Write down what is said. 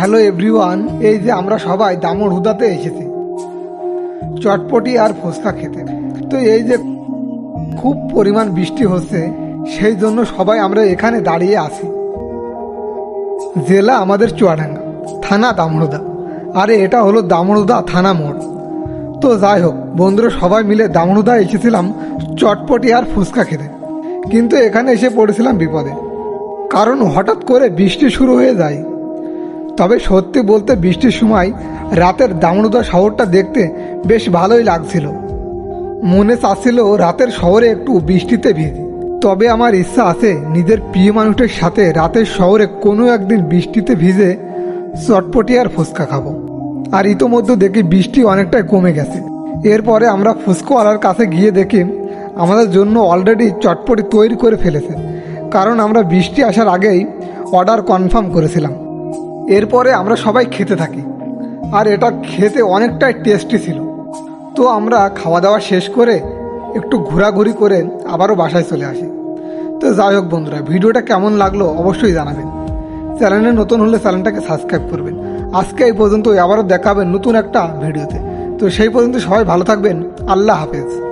Hello everyone এই যে আমরা সবাই দামোর হুদাতে এসেছি। চটপটি আর ফুচকা খেতে। তো এই যে খুব পরিমাণ বৃষ্টি হচ্ছে, সেই জন্য সবাই আমরা এখানে দাঁড়িয়ে আছি। জেলা আমাদের চুয়াডাঙ্গা, থানা দামড়ুদা। আরে এটা হলো দামড়ুদা থানা মোড়। তো যাই হোক, বন্ধুরা সবাই মিলে দামড়ুদা এসেছিলাম চটপটি আর ফুচকা খেতে। কিন্তু এখানে এসে পড়েছিলাম বিপদে। কারণ হঠাৎ করে বৃষ্টি শুরু হয়ে যায়। তবে সত্যি বলতে বৃষ্টির সময় রাতের দামড়ুদা শহরটা দেখতে বেশ ভালোই লাগছিল। মনে চাচ্ছিল রাতের শহরে একটু বৃষ্টিতে ভিজি। তবে আমার ইচ্ছা আছে নিজের প্রিয় মানুষের সাথে রাতের শহরে কোনো একদিন বৃষ্টিতে ভিজে চটপটি আর ফুচকা খাব। আর ইতোমধ্যে দেখি বৃষ্টি অনেকটাই কমে গেছে। এরপরে আমরা ফুচকাওয়ালার কাছে গিয়ে দেখি আমাদের জন্য অলরেডি চটপটি তৈরি করে ফেলেছে। কারণ আমরা বৃষ্টি আসার আগেই অর্ডার কনফার্ম করেছিলাম। এরপরে আমরা সবাই খেতে থাকি। আর এটা খেতে অনেকটাই টেস্টি ছিল। তো আমরা খাওয়া দাওয়া শেষ করে একটু ঘোরাঘুরি করে আবারও বাসায় চলে আসি। তো যাই হোক বন্ধুরা, ভিডিওটা কেমন লাগল অবশ্যই জানাবেন। চ্যানেলে নতুন হলে চ্যানেলটাকে সাবস্ক্রাইব করবেন। আজকে এই পর্যন্ত আবারও দেখাবেন নতুন একটা ভিডিওতে। তো সেই পর্যন্ত সবাই ভালো থাকবেন, আল্লাহ হাফেজ।